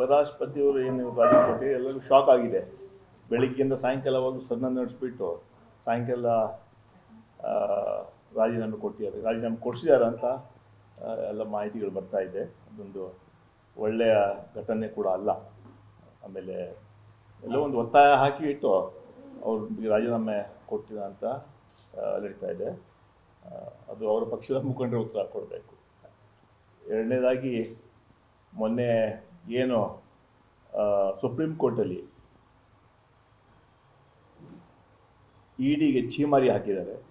ಉಪರಾಷ್ಟ್ರಪತಿಯವರು ಏನು ನೀವು ಗಾಡಿ ಕೊಟ್ಟು ಎಲ್ಲರಿಗೂ ಶಾಕ್ ಆಗಿದೆ. ಬೆಳಿಗ್ಗೆಯಿಂದ ಸಾಯಂಕಾಲವರೆಗೂ ಸದನ ನಡೆಸ್ಬಿಟ್ಟು ಸಾಯಂಕಾಲ ರಾಜೀನಾಮೆ ಕೊಟ್ಟಿದ್ದಾರೆ. ರಾಜೀನಾಮೆ ಕೊಡಿಸಿದ್ದಾರೆ ಅಂತ ಎಲ್ಲ ಮಾಹಿತಿಗಳು ಬರ್ತಾ ಇದೆ. ಅದೊಂದು ಒಳ್ಳೆಯ ಘಟನೆ ಕೂಡ ಅಲ್ಲ. ಆಮೇಲೆ ಎಲ್ಲ ಒಂದು ಒತ್ತಾಯ ಹಾಕಿ ಇಟ್ಟು ಅವ್ರಿಗೆ ರಾಜೀನಾಮೆ ಕೊಟ್ಟಿದ ಅಂತ ನಡೀತಾ ಇದೆ. ಅದು ಅವರ ಪಕ್ಷದ ಮುಖಂಡರು ಉತ್ತರ ಕೊಡಬೇಕು. ಎರಡನೇದಾಗಿ ಮೊನ್ನೆ ಏನು ಸುಪ್ರೀಂ ಕೋರ್ಟಲ್ಲಿ ಇಡಿಗೆ ಛೀಮಾರಿ ಹಾಕಿದ್ದಾರೆ.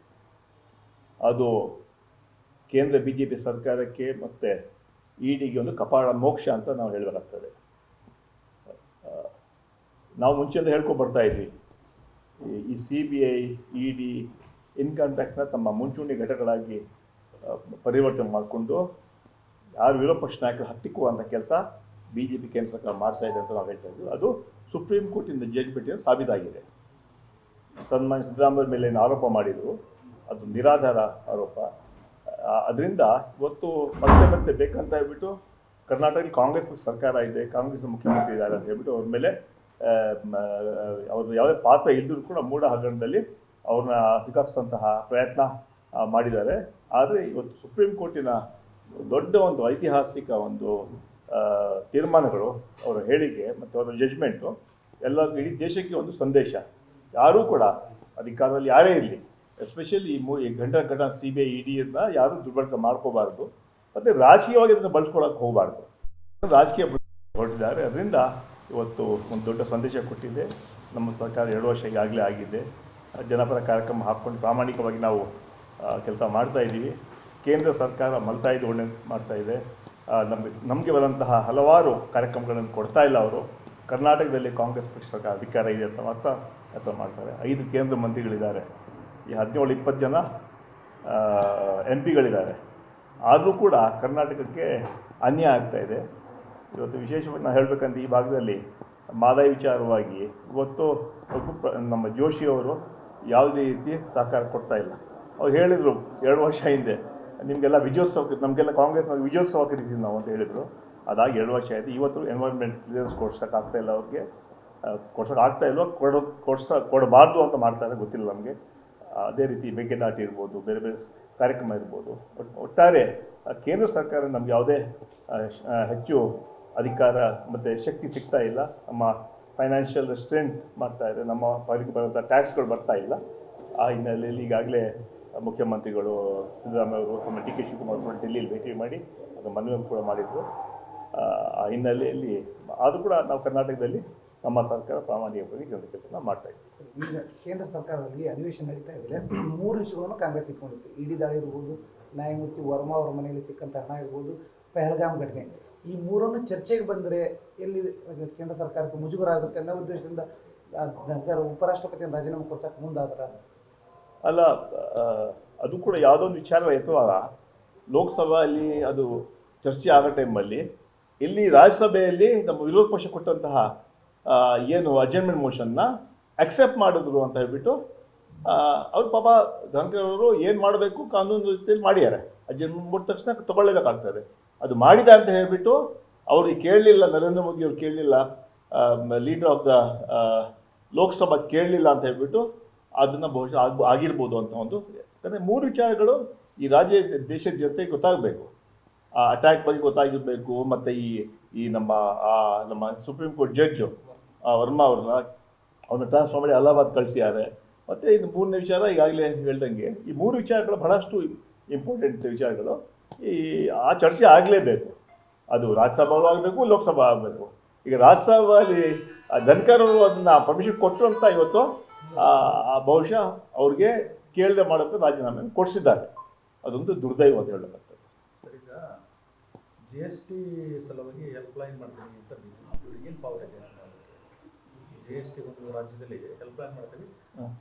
ಅದು ಕೇಂದ್ರ ಬಿ ಜೆ ಪಿ ಸರ್ಕಾರಕ್ಕೆ ಮತ್ತು ಇಡಿಗೆ ಒಂದು ಕಪಾಳ ಮೋಕ್ಷ ಅಂತ ನಾವು ಹೇಳಬೇಕಾಗ್ತದೆ ನಾವು ಮುಂಚೆಯಿಂದ ಹೇಳ್ಕೊಂಡು ಬರ್ತಾ ಇದ್ವಿ. ಈ- ಈ C B I E D income ಟ್ಯಾಕ್ಸ್ನ ತಮ್ಮ ಮುಂಚೂಣಿ ಘಟಕಗಳಾಗಿ ಪರಿವರ್ತನೆ ಮಾಡಿಕೊಂಡು ಯಾರು ವಿರೋಧ ಪಕ್ಷ ನಾಯಕರು ಹತ್ತಿಕ್ಕುವಂಥ ಕೆಲಸ ಬಿ ಜೆ ಪಿ ಕೇಂದ್ರ ಸರ್ಕಾರ ಮಾಡ್ತಾ ಇದೆ ಅಂತ ನಾವು ಹೇಳ್ತಾ ಇದ್ವಿ. ಅದು ಸುಪ್ರೀಂ ಕೋರ್ಟಿಂದ ಜಡ್ಜ್ಮೆಂಟ್ ಸಾಬೀತಾಗಿದೆ. ಸನ್ಮಾನ್ಯ ಸಿದ್ದರಾಮಯ್ಯ ಮೇಲೆ ಏನು ಆರೋಪ ಮಾಡಿದರು, ಅದು ನಿರಾಧಾರ ಆರೋಪ. ಅದರಿಂದ ಇವತ್ತು ಮತ್ತೆ ಮತ್ತೆ ಬೇಕಂತ ಹೇಳ್ಬಿಟ್ಟು ಕರ್ನಾಟಕದಲ್ಲಿ ಕಾಂಗ್ರೆಸ್ ಸರ್ಕಾರ ಇದೆ ಕಾಂಗ್ರೆಸ್ ಮುಖ್ಯಮಂತ್ರಿ ಇದ್ದಾರೆ ಅಂತ ಹೇಳ್ಬಿಟ್ಟು ಅವ್ರ ಮೇಲೆ ಅವ್ರದ್ದು ಯಾವುದೇ ಪಾತ್ರ ಇಲ್ದರೂ ಕೂಡ ಮೂಢ ಹಗರಣದಲ್ಲಿ ಅವ್ರನ್ನ ಸಿಕ್ಕಾಕ್ಸಂತಹ ಪ್ರಯತ್ನ ಮಾಡಿದ್ದಾರೆ. ಆದರೆ ಇವತ್ತು ಸುಪ್ರೀಂ ಕೋರ್ಟಿನ ದೊಡ್ಡ ಒಂದು ಐತಿಹಾಸಿಕ ಒಂದು ತೀರ್ಮಾನಗಳು, ಅವರ ಹೇಳಿಕೆ ಮತ್ತು ಅವರ ಜಜ್ಮೆಂಟು ಎಲ್ಲ ಇಡೀ ದೇಶಕ್ಕೆ ಒಂದು ಸಂದೇಶ. ಯಾರೂ ಕೂಡ ಅಧಿಕಾರದಲ್ಲಿ ಯಾರೇ ಇರಲಿ ಎಸ್ಪೆಷಲಿ ಈ ಮೂ, ಈ ಗಂಟ ಘಟ ಸಿ ಬಿ ಐ ಇಡಿಯನ್ನು ಯಾರೂ ದುರ್ಬಳಕೆ ಮಾಡ್ಕೋಬಾರ್ದು. ಮತ್ತು ರಾಜಕೀಯವಾಗಿ ಅದನ್ನು ಬಳಸ್ಕೊಳಕ್ಕೆ ಹೋಗಬಾರ್ದು. ರಾಜಕೀಯ ಹೊರಟಿದ್ದಾರೆ. ಅದರಿಂದ ಇವತ್ತು ಒಂದು ದೊಡ್ಡ ಸಂದೇಶ ಕೊಟ್ಟಿದೆ. ನಮ್ಮ ಸರ್ಕಾರ ಎರಡು ವರ್ಷ ಈಗಾಗಲೇ ಆಗಿದೆ. ಜನಪರ ಕಾರ್ಯಕ್ರಮ ಹಾಕ್ಕೊಂಡು ಪ್ರಾಮಾಣಿಕವಾಗಿ ನಾವು ಕೆಲಸ ಮಾಡ್ತಾ ಇದ್ದೀವಿ ಕೇಂದ್ರ ಸರ್ಕಾರ ಮಲ್ತಾಯಿದ್ದು ಒಳ್ಳೆ ಮಾಡ್ತಾ ಇದೆ. ನಮಗೆ ನಮಗೆ ಬರುವಂತಹ ಹಲವಾರು ಕಾರ್ಯಕ್ರಮಗಳನ್ನು ಕೊಡ್ತಾ ಇಲ್ಲ ಅವರು. ಕರ್ನಾಟಕದಲ್ಲಿ ಕಾಂಗ್ರೆಸ್ ಪಕ್ಷ ಸರ್ಕಾರ ಅಧಿಕಾರ ಇದೆ ಅಂತ ಮಾತ್ರ ಅಥವಾ ಮಾಡ್ತಾರೆ. ಐದು ಕೇಂದ್ರ ಮಂತ್ರಿಗಳಿದ್ದಾರೆ. ಈ ಹದಿನೇಳು, ಇಪ್ಪತ್ತು ಜನ ಎಂ ಪಿಗಳಿದ್ದಾರೆ. ಆದರೂ ಕೂಡ ಕರ್ನಾಟಕಕ್ಕೆ ಅನ್ಯಾಯ ಆಗ್ತಾ ಇದೆ. ಇವತ್ತು ವಿಶೇಷವಾಗಿ ನಾವು ಹೇಳಬೇಕಂತ ಈ ಭಾಗದಲ್ಲಿ ಮಾದಾಯಿ ವಿಚಾರವಾಗಿ ಇವತ್ತು ನಮ್ಮ ಜೋಶಿಯವರು ಯಾವುದೇ ರೀತಿ ಸಹಕಾರ ಕೊಡ್ತಾ ಇಲ್ಲ. ಅವ್ರು ಹೇಳಿದರು ಎರಡು ವರ್ಷ ಹಿಂದೆ ನಿಮಗೆಲ್ಲ ವಿಜಯೋತ್ಸವ ನಮಗೆಲ್ಲ ಕಾಂಗ್ರೆಸ್ನ ವಿಜಯೋತ್ಸವ ಕರಿತೀವಿ ನಾವು ಅಂತ ಹೇಳಿದರು. ಅದಾಗಿ ಎರಡು ವರ್ಷ ಆಯಿತು. ಇವತ್ತು ಎನ್ವೈರ್ಮೆಂಟ್ ಕ್ಲಿಯರೆನ್ಸ್ ಆಗ್ತಾ ಇಲ್ಲ ಅವ್ರಿಗೆ. ಕೊಡ್ಸೋಕೆ ಆಗ್ತಾ ಇಲ್ವೋ? ಕೊಡೋ, ಕೊಡ್ಸ, ಕೊಡಬಾರ್ದು ಅಂತ ಮಾಡ್ತಾರೆ ಗೊತ್ತಿಲ್ಲ ನಮಗೆ. ಅದೇ ರೀತಿ ಮೇಕೆದಾಟಿ ಇರ್ಬೋದು, ಬೇರೆ ಬೇರೆ ಕಾರ್ಯಕ್ರಮ ಇರ್ಬೋದು. ಬಟ್ ಒಟ್ಟಾರೆ ಕೇಂದ್ರ ಸರ್ಕಾರ ನಮ್ಗೆ ಯಾವುದೇ ಹೆಚ್ಚು ಅಧಿಕಾರ ಮತ್ತು ಶಕ್ತಿ ಸಿಗ್ತಾ ಇಲ್ಲ. ನಮ್ಮ ಫೈನಾನ್ಷಿಯಲ್ ರೆಸ್ಟ್ರೆಂಟ್ ಮಾಡ್ತಾ ಇದೆ. ನಮ್ಮ ಪಾಲಿಗೆ ಬರೋಂಥ ಟ್ಯಾಕ್ಸ್ಗಳು ಬರ್ತಾ ಇಲ್ಲ. ಆ ಹಿನ್ನೆಲೆಯಲ್ಲಿ ಈಗಾಗಲೇ ಮುಖ್ಯಮಂತ್ರಿಗಳು ಸಿದ್ದರಾಮಯ್ಯ ಅವರು ಒಮ್ಮೆ ಡಿ ಕೆ ಶಿವಕುಮಾರ್ ಕೂಡ ಡೆಲ್ಲಿಯಲ್ಲಿ ಭೇಟಿ ಮಾಡಿ ಅದು ಮನವಿಯನ್ನು ಕೂಡ ಮಾಡಿದರು. ಆ, ಹಿನ್ನೆಲೆಯಲ್ಲಿ ಆದರೂ ಕೂಡ ನಾವು ಕರ್ನಾಟಕದಲ್ಲಿ ನಮ್ಮ ಸರ್ಕಾರ ಪ್ರಾಮಾಣಿಕವಾಗಿ ಕೆಲಸ ಕೆಲಸ ಮಾಡ್ತಾ ಇದ್ದೀವಿ ಈಗ ಕೇಂದ್ರ ಸರ್ಕಾರದಲ್ಲಿ ಅಧಿವೇಶನ ನಡೀತಾ ಇದೆ ಮೂರು ವಿಷಯಗಳನ್ನು ಕಾಂಗ್ರೆಸ್ ಇಟ್ಕೊಂಡಿತ್ತು. ಇಡಿ ದಾಳಿ ಇರ್ಬೋದು ನ್ಯಾಯಮೂರ್ತಿ ವರ್ಮಾ ಅವರ ಮನೆಯಲ್ಲಿ ಸಿಕ್ಕಂತ ಹಣ ಇರ್ಬೋದು ಪಹಲ್ಗಾಮ್ ಘಟನೆ. ಈ ಮೂರನ್ನು ಚರ್ಚೆಗೆ ಬಂದರೆ ಎಲ್ಲಿ ಕೇಂದ್ರ ಸರ್ಕಾರಕ್ಕೆ ಮುಜುಗರ ಆಗುತ್ತೆ ಅನ್ನೋ ಉದ್ದೇಶದಿಂದ ಉಪರಾಷ್ಟ್ರಪತಿಯನ್ನು ರಾಜೀನಾಮೆ ಕೊಡ್ಸಕ್ಕೆ ಮುಂದಾದ್ರ? ಅಲ್ಲ ಅದು ಕೂಡ ಯಾವುದೋ ಒಂದು ಎತ್ತುವಾಗ ಲೋಕಸಭೆಯಲ್ಲಿ ಅದು ಚರ್ಚೆ ಆಗೋ ಟೈಮಲ್ಲಿ ಇಲ್ಲಿ ರಾಜ್ಯಸಭೆಯಲ್ಲಿ ನಮ್ಮ ವಿರೋಧ ಪಕ್ಷ ಕೊಟ್ಟಂತಹ ಏನು ಅಜೆಂಟ್ಮೆಂಟ್ ಮೋಷನ್ನ ಅಕ್ಸೆಪ್ಟ್ ಮಾಡಿದ್ರು ಅಂತ ಹೇಳ್ಬಿಟ್ಟು ಅವ್ರು ಪಾಪ ಧನ್ಕರ್ ಅವರು ಏನು ಮಾಡಬೇಕು ಕಾನೂನು ರೀತಿಯಲ್ಲಿ ಮಾಡಿದ್ದಾರೆ. ಅಜೆಂಟ್ಮೆಂಟ್ ಮುಟ್ಟ ತಕ್ಷಣ ತಗೊಳ್ಳೇಬೇಕಾಗ್ತದೆ. ಅದು ಮಾಡಿದ ಅಂತ ಹೇಳಿಬಿಟ್ಟು ಅವ್ರಿಗೆ ಕೇಳಲಿಲ್ಲ, ನರೇಂದ್ರ ಮೋದಿ ಅವ್ರು ಕೇಳಲಿಲ್ಲ ಲೀಡರ್ ಆಫ್ ದ ಲೋಕಸಭಾ ಕೇಳಲಿಲ್ಲ ಅಂತ ಹೇಳ್ಬಿಟ್ಟು ಅದನ್ನು ಬಹುಶಃ ಆಗ ಆಗಿರ್ಬೋದು ಅಂತ ಒಂದು, ಯಾಕಂದರೆ ಮೂರು ವಿಚಾರಗಳು ಈ ರಾಜ್ಯ, ದೇಶದ ಜನತೆಗೆ ಗೊತ್ತಾಗಬೇಕು. ಆ ಅಟ್ಯಾಕ್ ಬಗ್ಗೆ ಗೊತ್ತಾಗಿರಬೇಕು, ಮತ್ತು ಈ ಈ ನಮ್ಮ, ಆ, ನಮ್ಮ ಸುಪ್ರೀಂ ಕೋರ್ಟ್ ಜಡ್ಜು ವರ್ಮಾ ಅವ್ರನ್ನ ಅವ್ರನ್ನ ಟ್ರಾನ್ಸ್ಫರ್ ಮಾಡಿ ಅಲಹಾಬಾದ್ ಕಳಿಸಿದ್ದಾರೆ. ಮತ್ತು ಇದು ಮೂರನೇ ವಿಚಾರ ಈಗಾಗಲೇ ಹೇಳ್ದಂಗೆ, ಈ ಮೂರು ವಿಚಾರಗಳು ಬಹಳಷ್ಟು ಇಂಪಾರ್ಟೆಂಟ್ ವಿಚಾರಗಳು. ಈ, ಆ ಚರ್ಚೆ ಆಗಲೇಬೇಕು. ಅದು ರಾಜ್ಯಸಭಾ ಆಗಬೇಕು ಲೋಕಸಭಾ ಆಗಬೇಕು. ಈಗ ರಾಜ್ಯಸಭೆಯಲ್ಲಿ ಧನ್ಕರ್ ಅವರು ಅದನ್ನ ಪರ್ಮಿಷನ್ ಕೊಟ್ಟರು ಅಂತ ಇವತ್ತು ಬಹುಶಃ ಅವ್ರಿಗೆ ಕೇಳದೆ ಮಾಡೋದು ರಾಜೀನಾಮೆ ಕೊಡಿಸಿದ್ದಾರೆ. ಅದೊಂದು ದುರ್ದೈವ ಅಂತ ಹೇಳಬೇಕು ಸರ್ ಈಗ ಜಿ ಎಸ್ ಟಿ ಸಲುವಾಗಿ ಹೆಲ್ಪ್ಲೈನ್ ಮಾಡ್ತೀನಿ ಅಂತ ಏನು ಪವರ್ ಇದೆ ಜಿ ಎಸ್ ಟಿ ಒಂದು ರಾಜ್ಯದಲ್ಲಿ ಹೆಲ್ಪ್ಲೈನ್ ಮಾಡ್ತೀವಿ.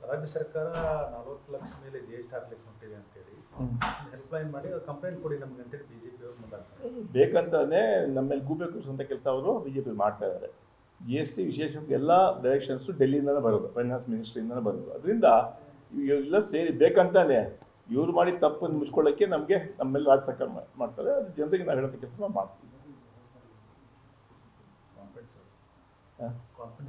ರಾಜ್ಯ ಸರ್ಕಾರ ನಲವತ್ತು ಲಕ್ಷ ಮೇಲೆ ಜಿ ಎಸ್ ಟಿ ಹಾಕ್ಲಿಕ್ಕೆ ಹೊಂಟಿದೆ ಅಂತೇಳಿ ಹೆಲ್ಪ್ಲೈನ್ ಮಾಡಿ ಕಂಪ್ಲೇಂಟ್ ಕೊಡಿ ನಮ್ಗೆ ಅಂತೇಳಿ ಬಿ ಜೆ ಪಿ ಅವ್ರು ಮುಂದಾಗ್ತಾರೆ ಬೇಕಂತಾನೆ ನಮ್ಮಲ್ಲಿ ಗೂಬೆ ಅಂತ ಕೆಲಸ ಅವರು ಬಿ ಜೆ ಪಿ ಮಾಡ್ತಾ ಇದ್ದಾರೆ ಜಿ ಎಸ್ ಟಿ ವಿಶೇಷವಾಗಿ ಎಲ್ಲ ಡೈರೆಕ್ಷನ್ಸು ಡೆಲ್ಲಿಯಿಂದನೇ ಬರೋದು ಫೈನಾನ್ಸ್ ಮಿನಿಸ್ಟ್ರಿಯಿಂದನೇ ಬರೋದು. ಅದರಿಂದ ಇವೆಲ್ಲ ಸೇರಿ ಬೇಕಂತಾನೆ ಇವ್ರು ಮಾಡಿ ತಪ್ಪನ್ನು ಮುಚ್ಕೊಳ್ಳೋಕ್ಕೆ ನಮಗೆ ನಮ್ಮೆಲ್ಲ ರಾಜ್ಯ ಸರ್ಕಾರ ಮಾಡ್ತಾರೆ. ಅದು ಜನರಿಗೆ ನಾವು ಹೇಳೋದಕ್ಕೆ ನಾವು ಮಾಡ್ತೀವಿ.